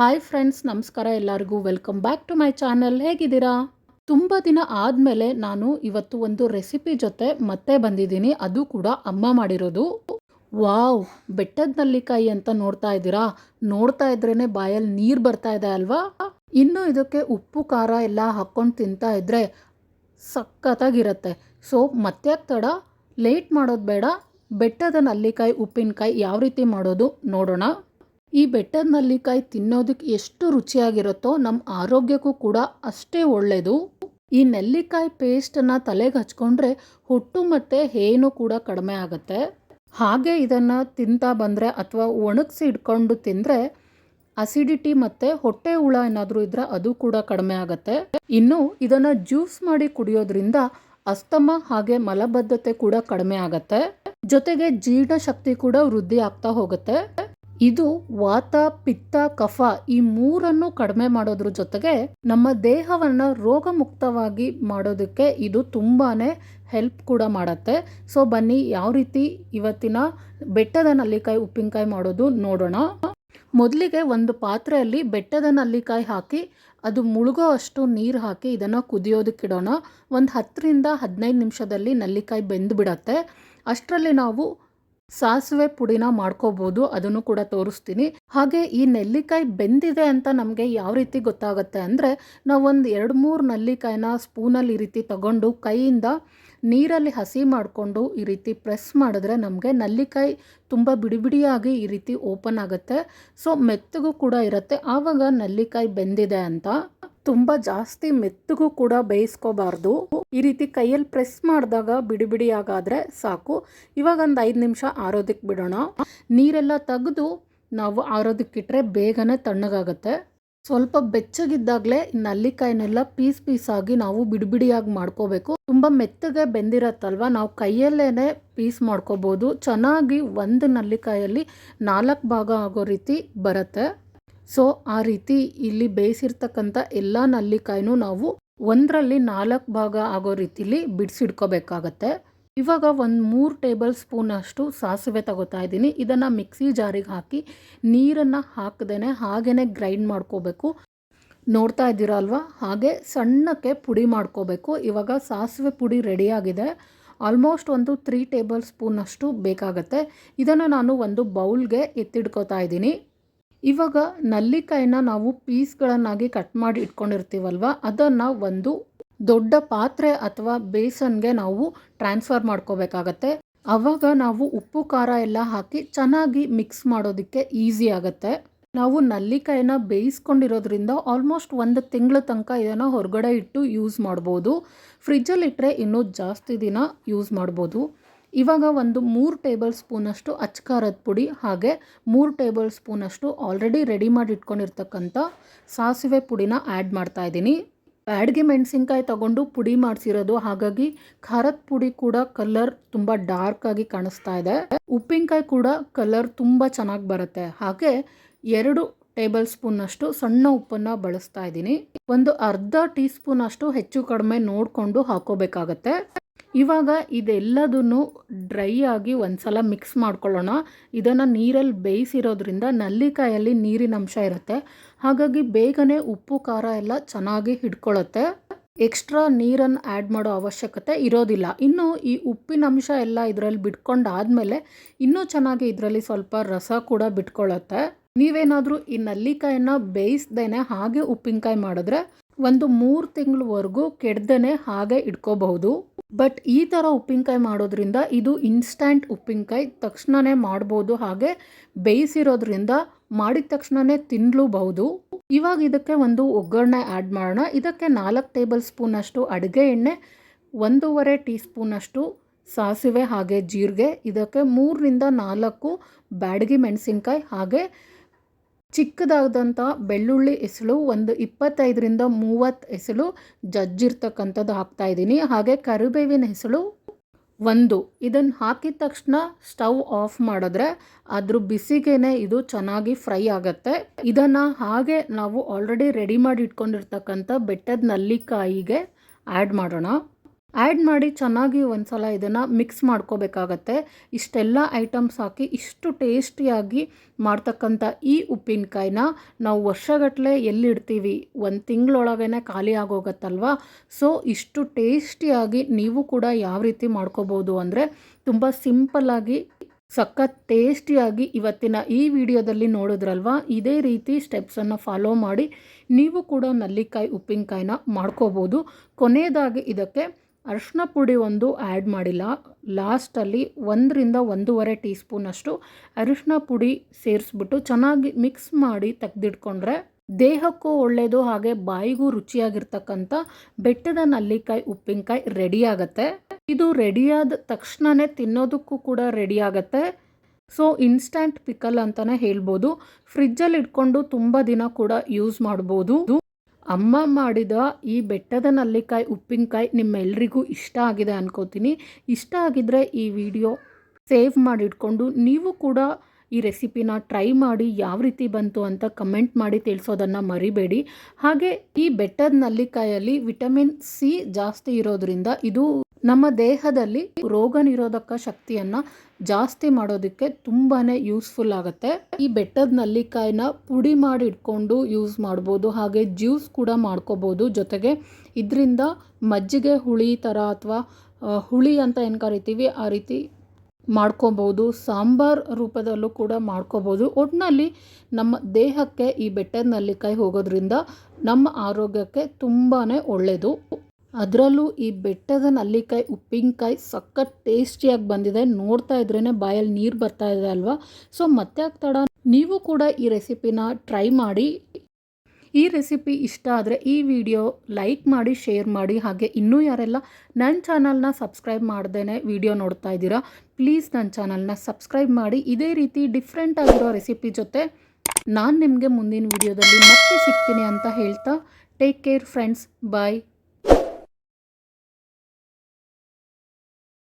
Hi friends ನಮಸ್ಕಾರ ಎಲ್ಲರಿಗೂ. Welcome back to my channel ಹೇಗಿದ್ದೀರಾ? ತುಂಬ ದಿನ ಆದಮೇಲೆ ನಾನು ಇವತ್ತು ಒಂದು ರೆಸಿಪಿ ಜೊತೆ ಮತ್ತೆ ಬಂದಿದ್ದೀನಿ. ಅದು ಕೂಡ ಅಮ್ಮ ಮಾಡಿರೋದು. ವಾವ್ ಬೆಟ್ಟದ ನಲ್ಲಿಕಾಯಿ ಅಂತ ನೋಡ್ತಾ ಇದ್ದೀರಾ? ನೋಡ್ತಾ ಇದ್ರೇ ಬಾಯಲ್ಲಿ ನೀರು ಬರ್ತಾ ಇದೆ ಅಲ್ವಾ? ಇನ್ನು ಇದಕ್ಕೆ ಉಪ್ಪು, ಖಾರ ಎಲ್ಲ ಹಾಕ್ಕೊಂಡು ತಿಂತಾ ಇದ್ರೆ ಸಖತ್ತಾಗಿರುತ್ತೆ. ಸೊ ಮತ್ತೆ ತಡ? ಲೇಟ್ ಮಾಡೋದು ಬೇಡ. ಬೆಟ್ಟದ ನಲ್ಲಿಕಾಯಿ, ಉಪ್ಪಿನಕಾಯಿ ಯಾವ ರೀತಿ ಮಾಡೋದು ನೋಡೋಣ. ಈ ಬೆಟ್ಟದ ನಲ್ಲಿಕಾಯಿ ತಿನ್ನೋದಕ್ಕೆ ಎಷ್ಟು ರುಚಿಯಾಗಿರುತ್ತೋ ನಮ್ಮ ಆರೋಗ್ಯಕ್ಕೂ ಕೂಡ ಅಷ್ಟೇ ಒಳ್ಳೆಯದು ಈ ನೆಲ್ಲಿಕಾಯಿ ಪೇಸ್ಟನ್ನು ತಲೆಗೆ ಹಚ್ಕೊಂಡ್ರೆ ಹುಟ್ಟು ಮತ್ತು ಹೇನು ಕೂಡ ಕಡಿಮೆ ಆಗುತ್ತೆ. ಹಾಗೆ ಇದನ್ನು ತಿಂತಾ ಬಂದರೆ ಅಥವಾ ಒಣಗಿಸಿ ಇಟ್ಕೊಂಡು ತಿಂದರೆ ಅಸಿಡಿಟಿ ಮತ್ತು ಹೊಟ್ಟೆ ಹುಳ ಏನಾದರೂ ಇದ್ದರೆ ಅದು ಕೂಡ ಕಡಿಮೆ ಆಗುತ್ತೆ. ಇನ್ನು ಇದನ್ನು ಜ್ಯೂಸ್ ಮಾಡಿ ಕುಡಿಯೋದ್ರಿಂದ ಅಸ್ತಮ ಹಾಗೆ ಮಲಬದ್ಧತೆ ಕೂಡ ಕಡಿಮೆ ಆಗುತ್ತೆ. ಜೊತೆಗೆ ಜೀರ್ಣಶಕ್ತಿ ಕೂಡ ವೃದ್ಧಿ ಆಗ್ತಾ ಹೋಗುತ್ತೆ. ಇದು ವಾತ, ಪಿತ್ತ, ಕಫ ಈ ಮೂರನ್ನು ಕಡಿಮೆ ಮಾಡೋದ್ರ ಜೊತೆಗೆ ನಮ್ಮ ದೇಹವನ್ನ ರೋಗ ಮುಕ್ತವಾಗಿ ಮಾಡೋದಕ್ಕೆ ಇದು ತುಂಬಾನೇ ಹೆಲ್ಪ್ ಕೂಡ ಮಾಡುತ್ತೆ. ಸೊ ಬನ್ನಿ ಯಾವ ರೀತಿ ಇವತ್ತಿನ ಬೆಟ್ಟದ ನಲ್ಲಿಕಾಯಿ, ಉಪ್ಪಿನಕಾಯಿ ಮಾಡೋದು ನೋಡೋಣ. ಮೊದಲಿಗೆ ಒಂದು ಪಾತ್ರೆಯಲ್ಲಿ ಬೆಟ್ಟದ ನಲ್ಲಿಕಾಯಿ ಹಾಕಿ ಅದು ಮುಳುಗೋ ಅಷ್ಟು ನೀರು ಹಾಕಿ ಇದನ್ನು ಕುದಿಯೋದಕ್ಕಿಡೋಣ ಒಂದು ಹತ್ತರಿಂದ ಹದಿನೈದು ನಿಮಿಷದಲ್ಲಿ ನಲ್ಲಿಕಾಯಿ ಬೆಂದು ಬಿಡತ್ತೆ ಅಷ್ಟರಲ್ಲಿ ನಾವು ಸಾಸಿವೆ ಪುಡಿನ ಮಾಡ್ಕೋಬೋದು, ಅದನ್ನು ಕೂಡ ತೋರಿಸ್ತೀನಿ. ಹಾಗೆ ಈ ನೆಲ್ಲಿಕಾಯಿ ಬೆಂದಿದೆ ಅಂತ ನಮಗೆ ಯಾವ ರೀತಿ ಗೊತ್ತಾಗುತ್ತೆ ಅಂದರೆ, ನಾವೊಂದು ಎರಡು ಮೂರು ನೆಲ್ಲಿಕಾಯಿನ ಸ್ಪೂನಲ್ಲಿ ಈ ರೀತಿ ತಗೊಂಡು ಕೈಯಿಂದ ನೀರಲ್ಲಿ ಹಸಿ ಮಾಡಿಕೊಂಡು ಈ ರೀತಿ ಪ್ರೆಸ್ ಮಾಡಿದ್ರೆ ನಮಗೆ ನಲ್ಲಿಕಾಯಿ ತುಂಬ ಬಿಡಿ ಬಿಡಿಯಾಗಿ ಈ ರೀತಿ ಓಪನ್ ಆಗುತ್ತೆ. ಸೊ, ಮೆತ್ತಗೂ ಕೂಡ ಇರುತ್ತೆ. ಆವಾಗ ನಲ್ಲಿಕಾಯಿ ಬೆಂದಿದೆ ಅಂತ ತುಂಬ ಜಾಸ್ತಿ ಮೆತ್ತಗೂ ಕೂಡ ಬೇಯಿಸ್ಕೋಬಾರ್ದು. ಈ ರೀತಿ ಕೈಯಲ್ಲಿ ಪ್ರೆಸ್ ಮಾಡಿದಾಗ ಬಿಡಿ ಬಿಡಿಯಾಗಾದರೆ ಸಾಕು. ಇವಾಗ ಒಂದು ಐದು ನಿಮಿಷ ಆರೋದಕ್ಕೆ ಬಿಡೋಣ. ನೀರೆಲ್ಲ ತೆಗೆದು ನಾವು ಆರೋದಕ್ಕಿಟ್ರೆ ಬೇಗನೆ ತಣ್ಣಗಾಗತ್ತೆ. ಸ್ವಲ್ಪ ಬೆಚ್ಚಗಿದ್ದಾಗಲೇ ನಲ್ಲಿಕಾಯಿನೆಲ್ಲ ಪೀಸ್ ಪೀಸ್ ಆಗಿ ನಾವು ಬಿಡಿ ಬಿಡಿಯಾಗಿ ಮಾಡ್ಕೋಬೇಕು. ತುಂಬ ಮೆತ್ತಗೆ ಬೆಂದಿರತ್ತಲ್ವ? ನಾವು ಕೈಯಲ್ಲೇನೆ ಪೀಸ್ ಮಾಡ್ಕೋಬೋದು. ಚೆನ್ನಾಗಿ ಒಂದು ನಲ್ಲಿಕಾಯಲ್ಲಿ ನಾಲ್ಕು ಭಾಗ ಆಗೋ ರೀತಿ ಬರುತ್ತೆ. ಸೊ ಆ ರೀತಿ ಇಲ್ಲಿ ಬೇಯಿಸಿರ್ತಕ್ಕಂಥ ಎಲ್ಲ ನಲ್ಲಿಕಾಯಿನೂ ನಾವು ಒಂದರಲ್ಲಿ ನಾಲ್ಕು ಭಾಗ ಆಗೋ ರೀತಿಲಿ ಬಿಡಿಸಿಡ್ಕೋಬೇಕಾಗತ್ತೆ. ಇವಾಗ ಒಂದು ಮೂರು ಟೇಬಲ್ ಸ್ಪೂನಷ್ಟು ಸಾಸಿವೆ ತಗೋತಾ ಇದ್ದೀನಿ. ಇದನ್ನು ಮಿಕ್ಸಿ ಜಾರಿಗೆ ಹಾಕಿ ನೀರನ್ನು ಹಾಕದೇನೆ ಹಾಗೇ ಗ್ರೈಂಡ್ ಮಾಡ್ಕೋಬೇಕು. ನೋಡ್ತಾ ಇದ್ದೀರಾ ಅಲ್ವಾ? ಹಾಗೆ ಸಣ್ಣಕ್ಕೆ ಪುಡಿ ಮಾಡ್ಕೋಬೇಕು. ಇವಾಗ ಸಾಸಿವೆ ಪುಡಿ ರೆಡಿಯಾಗಿದೆ ಆಲ್ಮೋಸ್ಟ್ ಒಂದು ತ್ರೀ ಟೇಬಲ್ ಸ್ಪೂನಷ್ಟು ಬೇಕಾಗತ್ತೆ. ಇದನ್ನು ನಾನು ಒಂದು ಬೌಲ್ಗೆ ಎತ್ತಿಡ್ಕೋತಾ ಇದ್ದೀನಿ. ಇವಾಗ ನಲ್ಲಿಕಾಯಿನ ನಾವು ಪೀಸ್ಗಳನ್ನಾಗಿ ಕಟ್ ಮಾಡಿ ಇಟ್ಕೊಂಡಿರ್ತೀವಲ್ವ? ಅದನ್ನು ಒಂದು ದೊಡ್ಡ ಪಾತ್ರೆ ಅಥವಾ ಬೇಸನ್ಗೆ ನಾವು ಟ್ರಾನ್ಸ್ಫರ್ ಮಾಡ್ಕೋಬೇಕಾಗತ್ತೆ. ಅವಾಗ ನಾವು ಉಪ್ಪು, ಖಾರ ಎಲ್ಲ ಹಾಕಿ ಚೆನ್ನಾಗಿ ಮಿಕ್ಸ್ ಮಾಡೋದಕ್ಕೆ ಈಸಿ ಆಗುತ್ತೆ. ನಾವು ನಲ್ಲಿಕಾಯಿನ ಬೇಯಿಸ್ಕೊಂಡಿರೋದ್ರಿಂದ ಆಲ್ಮೋಸ್ಟ್ ಒಂದು ತಿಂಗಳ ತನಕ ಇದನ್ನು ಹೊರಗಡೆ ಇಟ್ಟು ಯೂಸ್ ಮಾಡ್ಬೋದು. ಫ್ರಿಜ್ಜಲ್ಲಿಟ್ಟರೆ ಇನ್ನೂ ಜಾಸ್ತಿ ದಿನ ಯೂಸ್ ಮಾಡ್ಬೋದು. ಇವಾಗ ಒಂದು ಮೂರು ಟೇಬಲ್ ಸ್ಪೂನಷ್ಟು ಅಚ್ಕಾರದ ಪುಡಿ ಹಾಗೆ ಮೂರು ಟೇಬಲ್ ಸ್ಪೂನಷ್ಟು ಆಲ್ರೆಡಿ ರೆಡಿ ಮಾಡಿ ಇಟ್ಕೊಂಡಿರ್ತಕ್ಕಂಥ ಸಾಸಿವೆ ಪುಡಿನ ಆ್ಯಡ್ ಮಾಡ್ತಾ ಇದ್ದೀನಿ. ಬ್ಯಾಡ್ಗೆ ಮೆಣಸಿನ್ಕಾಯಿ ತಗೊಂಡು ಪುಡಿ ಮಾಡಿಸಿರೋದು, ಹಾಗಾಗಿ ಖಾರದ ಪುಡಿ ಕೂಡ ಕಲರ್ ತುಂಬ ಡಾರ್ಕ್ ಆಗಿ ಕಾಣಿಸ್ತಾ ಇದೆ. ಉಪ್ಪಿನಕಾಯಿ ಕೂಡ ಕಲರ್ ತುಂಬ ಚೆನ್ನಾಗಿ ಬರುತ್ತೆ. ಹಾಗೆ ಎರಡು ಟೇಬಲ್ ಸ್ಪೂನಷ್ಟು ಸಣ್ಣ ಉಪ್ಪನ್ನು ಬಳಸ್ತಾ ಇದ್ದೀನಿ. ಒಂದು ಅರ್ಧ ಟೀ ಸ್ಪೂನಷ್ಟು ಹೆಚ್ಚು ಕಡಿಮೆ ನೋಡಿಕೊಂಡು ಹಾಕೋಬೇಕಾಗತ್ತೆ. ಇವಾಗ ಇದೆಲ್ಲದನ್ನು ಡ್ರೈ ಆಗಿ ಒಂದ್ಸಲ ಮಿಕ್ಸ್ ಮಾಡ್ಕೊಳ್ಳೋಣ. ಇದನ್ನು ನೀರಲ್ಲಿ ಬೇಯಿಸಿರೋದ್ರಿಂದ ನಲ್ಲಿಕಾಯಲ್ಲಿ ನೀರಿನ ಅಂಶ ಇರುತ್ತೆ. ಹಾಗಾಗಿ ಬೇಗನೆ ಉಪ್ಪು, ಖಾರ ಎಲ್ಲ ಚೆನ್ನಾಗಿ ಹಿಡ್ಕೊಳ್ಳುತ್ತೆ. ಎಕ್ಸ್ಟ್ರಾ ನೀರನ್ನು ಆ್ಯಡ್ ಮಾಡೋ ಅವಶ್ಯಕತೆ ಇರೋದಿಲ್ಲ. ಇನ್ನು ಈ ಉಪ್ಪಿನ ಅಂಶ ಎಲ್ಲ ಇದರಲ್ಲಿ ಬಿಟ್ಕೊಂಡಾದ್ಮೇಲೆ ಇನ್ನೂ ಚೆನ್ನಾಗಿ ಇದರಲ್ಲಿ ಸ್ವಲ್ಪ ರಸ ಕೂಡ ಬಿಟ್ಕೊಳ್ಳುತ್ತೆ. ನೀವೇನಾದರೂ ಈ ನಲ್ಲಿಕಾಯನ್ನು ಬೇಯಿಸ್ದೇನೆ ಹಾಗೆ ಉಪ್ಪಿನಕಾಯಿ ಮಾಡಿದ್ರೆ ಒಂದು ಮೂರು ತಿಂಗಳವರೆಗೂ ಕೆಡ್ದೇ ಹಾಗೆ ಇಟ್ಕೋಬಹುದು. ಬಟ್ ಈ ಥರ ಉಪ್ಪಿನಕಾಯಿ ಮಾಡೋದ್ರಿಂದ ಇದು ಇನ್ಸ್ಟ್ಯಾಂಟ್ ಉಪ್ಪಿನಕಾಯಿ ತಕ್ಷಣವೇ ಮಾಡ್ಬೋದು ಹಾಗೆ ಬೇಯಿಸಿರೋದ್ರಿಂದ ಮಾಡಿದ ತಕ್ಷಣನೇ ತಿನ್ನಲೂಬಹುದು ಇವಾಗ ಇದಕ್ಕೆ ಒಂದು ಒಗ್ಗರಣೆ ಆ್ಯಡ್ ಮಾಡೋಣ. ಇದಕ್ಕೆ ನಾಲ್ಕು ಟೇಬಲ್ ಸ್ಪೂನಷ್ಟು ಅಡುಗೆ ಎಣ್ಣೆ, ಒಂದೂವರೆ ಟೀ ಸ್ಪೂನಷ್ಟು ಸಾಸಿವೆ ಹಾಗೆ ಜೀರಿಗೆ, ಇದಕ್ಕೆ ಮೂರರಿಂದ ನಾಲ್ಕು ಬ್ಯಾಡಗಿ ಮೆಣಸಿನ್ಕಾಯಿ ಹಾಗೆ ಚಿಕ್ಕದಾದಂಥ ಬೆಳ್ಳುಳ್ಳಿ ಎಸಳು ಒಂದು ಇಪ್ಪತ್ತೈದರಿಂದ ಮೂವತ್ತು ಎಸಳು ಜಜ್ಜಿರ್ತಕ್ಕಂಥದ್ದು ಹಾಕ್ತಾಯಿದ್ದೀನಿ ಹಾಗೆ ಕರಿಬೇವಿನ ಹೆಸಳು ಒಂದು. ಇದನ್ನು ಹಾಕಿದ ತಕ್ಷಣ ಸ್ಟವ್ ಆಫ್ ಮಾಡಿದ್ರೆ ಅದ್ರ ಬಿಸಿಗೇನೆ ಇದು ಚೆನ್ನಾಗಿ ಫ್ರೈ ಆಗುತ್ತೆ. ಇದನ್ನು ಹಾಗೆ ನಾವು ಆಲ್ರೆಡಿ ರೆಡಿ ಮಾಡಿ ಇಟ್ಕೊಂಡಿರ್ತಕ್ಕಂಥ ಬೆಟ್ಟದ ನಲ್ಲಿಕಾಯಿಗೆ ಆ್ಯಡ್ ಮಾಡೋಣ. ಆ್ಯಡ್ ಮಾಡಿ ಚೆನ್ನಾಗಿ ಒಂದು ಸಲ ಇದನ್ನು ಮಿಕ್ಸ್ ಮಾಡ್ಕೋಬೇಕಾಗತ್ತೆ. ಇಷ್ಟೆಲ್ಲ ಐಟಮ್ಸ್ ಹಾಕಿ, ಇಷ್ಟು ಟೇಸ್ಟಿಯಾಗಿ ಮಾಡ್ತಕ್ಕಂಥ ಈ ಉಪ್ಪಿನಕಾಯಿನ ನಾವು ವರ್ಷಗಟ್ಟಲೆ ಎಲ್ಲಿಡ್ತೀವಿ? ಒಂದು ತಿಂಗಳೊಳಗೇ ಖಾಲಿ ಆಗೋಗತ್ತಲ್ವ? ಸೊ ಇಷ್ಟು ಟೇಸ್ಟಿಯಾಗಿ ನೀವು ಕೂಡ ಯಾವ ರೀತಿ ಮಾಡ್ಕೋಬೋದು ಅಂದರೆ ತುಂಬ ಸಿಂಪಲ್ಲಾಗಿ ಸಖತ್ ಟೇಸ್ಟಿಯಾಗಿ ಇವತ್ತಿನ ಈ ವಿಡಿಯೋದಲ್ಲಿ ನೋಡಿದ್ರಲ್ವ? ಇದೇ ರೀತಿ ಸ್ಟೆಪ್ಸನ್ನು ಫಾಲೋ ಮಾಡಿ ನೀವು ಕೂಡ ನಲ್ಲಿಕಾಯಿ ಉಪ್ಪಿನಕಾಯಿನ ಮಾಡ್ಕೋಬೋದು. ಕೊನೆಯದಾಗಿ ಇದಕ್ಕೆ ಅರಿಶಿನ ಪುಡಿ ಒಂದು ಆ್ಯಡ್ ಮಾಡಿಲ್ಲ. ಲಾಸ್ಟಲ್ಲಿ ಒಂದರಿಂದ ಒಂದೂವರೆ ಟೀ ಸ್ಪೂನಷ್ಟು ಅರಿಶಿನ ಪುಡಿ ಸೇರಿಸ್ಬಿಟ್ಟು ಚೆನ್ನಾಗಿ ಮಿಕ್ಸ್ ಮಾಡಿ ತೆಗೆದಿಟ್ಕೊಂಡ್ರೆ ದೇಹಕ್ಕೂ ಒಳ್ಳೆಯದು ಹಾಗೆ ಬಾಯಿಗೂ ರುಚಿಯಾಗಿರ್ತಕ್ಕಂಥ ಬೆಟ್ಟದ ನಲ್ಲಿಕಾಯಿ ಉಪ್ಪಿನಕಾಯಿ ರೆಡಿ ಇದು ರೆಡಿಯಾದ ತಕ್ಷಣವೇ ತಿನ್ನೋದಕ್ಕೂ ಕೂಡ ರೆಡಿ ಆಗುತ್ತೆ. ಸೊ ಇನ್ಸ್ಟ್ಯಾಂಟ್ ಪಿಕಲ್ ಅಂತಲೇ ಹೇಳ್ಬೋದು. ಫ್ರಿಜ್ಜಲ್ಲಿ ಇಟ್ಕೊಂಡು ತುಂಬ ದಿನ ಕೂಡ ಯೂಸ್ ಮಾಡ್ಬೋದು. ಅಮ್ಮ ಮಾಡಿದ ಈ ಬೆಟ್ಟದ ನಲ್ಲಿಕಾಯಿ, ಉಪ್ಪಿನಕಾಯಿ ನಿಮ್ಮೆಲ್ರಿಗೂ ಇಷ್ಟ ಆಗಿದೆ ಅನ್ಕೋತೀನಿ. ಇಷ್ಟ ಆಗಿದ್ರೆ ಈ ವಿಡಿಯೋ ಸೇವ್ ಮಾಡಿಟ್ಕೊಂಡು ನೀವು ಕೂಡ ಈ ರೆಸಿಪಿನ ಟ್ರೈ ಮಾಡಿ ಯಾವ ರೀತಿ ಬಂತು ಅಂತ ಕಮೆಂಟ್ ಮಾಡಿ ತಿಳಿಸೋದನ್ನು ಮರಿಬೇಡಿ. ಹಾಗೆ ಈ ಬೆಟ್ಟದ ನಲ್ಲಿಕಾಯಲ್ಲಿ ವಿಟಮಿನ್ ಸಿ ಜಾಸ್ತಿ ಇರೋದ್ರಿಂದ ಇದು ನಮ್ಮ ದೇಹದಲ್ಲಿ ರೋಗ ನಿರೋಧಕ ಶಕ್ತಿಯನ್ನು ಜಾಸ್ತಿ ಮಾಡೋದಕ್ಕೆ ತುಂಬಾ ಯೂಸ್ಫುಲ್ ಆಗುತ್ತೆ. ಈ ಬೆಟ್ಟದ ನಲ್ಲಿಕಾಯಿನ ಪುಡಿ ಮಾಡಿ ಇಟ್ಕೊಂಡು ಯೂಸ್ ಮಾಡ್ಬೋದು, ಹಾಗೆ ಜ್ಯೂಸ್ ಕೂಡ ಮಾಡ್ಕೋಬೋದು. ಜೊತೆಗೆ ಇದರಿಂದ ಮಜ್ಜಿಗೆ ಹುಳಿ ಥರ ಅಥವಾ ಹುಳಿ ಅಂತ ಏನು ಕರಿತೀವಿ ಆ ರೀತಿ ಮಾಡ್ಕೋಬೋದು, ಸಾಂಬಾರ್ ರೂಪದಲ್ಲೂ ಕೂಡ ಮಾಡ್ಕೋಬೋದು. ಒಟ್ಟಿನಲ್ಲಿ ನಮ್ಮ ದೇಹಕ್ಕೆ ಈ ಬೆಟ್ಟದ ನಲ್ಲಿಕಾಯಿ ಹೋಗೋದ್ರಿಂದ ನಮ್ಮ ಆರೋಗ್ಯಕ್ಕೆ ತುಂಬಾ ಒಳ್ಳೆಯದು ಅದರಲ್ಲೂ ಈ ಬೆಟ್ಟದ ನಲ್ಲಿಕಾಯಿ, ಉಪ್ಪಿನಕಾಯಿ ಸಖತ್ ಟೇಸ್ಟಿಯಾಗಿ ಬಂದಿದೆ. ನೋಡ್ತಾ ಇದ್ರೇ ಬಾಯಲ್ಲಿ ನೀರು ಬರ್ತಾ ಇದೆ ಅಲ್ವಾ? ಸೊ ಮತ್ತೆ ತಡ? ನೀವು ಕೂಡ ಈ ರೆಸಿಪಿನ ಟ್ರೈ ಮಾಡಿ. ಈ ರೆಸಿಪಿ ಇಷ್ಟ ಆದರೆ ಈ ವಿಡಿಯೋ ಲೈಕ್ ಮಾಡಿ, ಶೇರ್ ಮಾಡಿ. ಹಾಗೆ ಇನ್ನೂ ಯಾರೆಲ್ಲ ನನ್ನ ಚಾನಲ್ನ ಸಬ್ಸ್ಕ್ರೈಬ್ ಮಾಡ್ದೇ ವಿಡಿಯೋ ನೋಡ್ತಾ ಇದ್ದೀರಾ, ಪ್ಲೀಸ್ ನನ್ನ ಚಾನಲ್ನ ಸಬ್ಸ್ಕ್ರೈಬ್ ಮಾಡಿ. ಇದೇ ರೀತಿ ಡಿಫ್ರೆಂಟ್ ಆಗಿರೋ ರೆಸಿಪಿ ಜೊತೆ ನಾನು ನಿಮಗೆ ಮುಂದಿನ ವಿಡಿಯೋದಲ್ಲಿ ಮತ್ತೆ ಸಿಗ್ತೀನಿ ಅಂತ ಹೇಳ್ತಾ ಟೇಕ್ ಕೇರ್ ಫ್ರೆಂಡ್ಸ್ ಬಾಯ್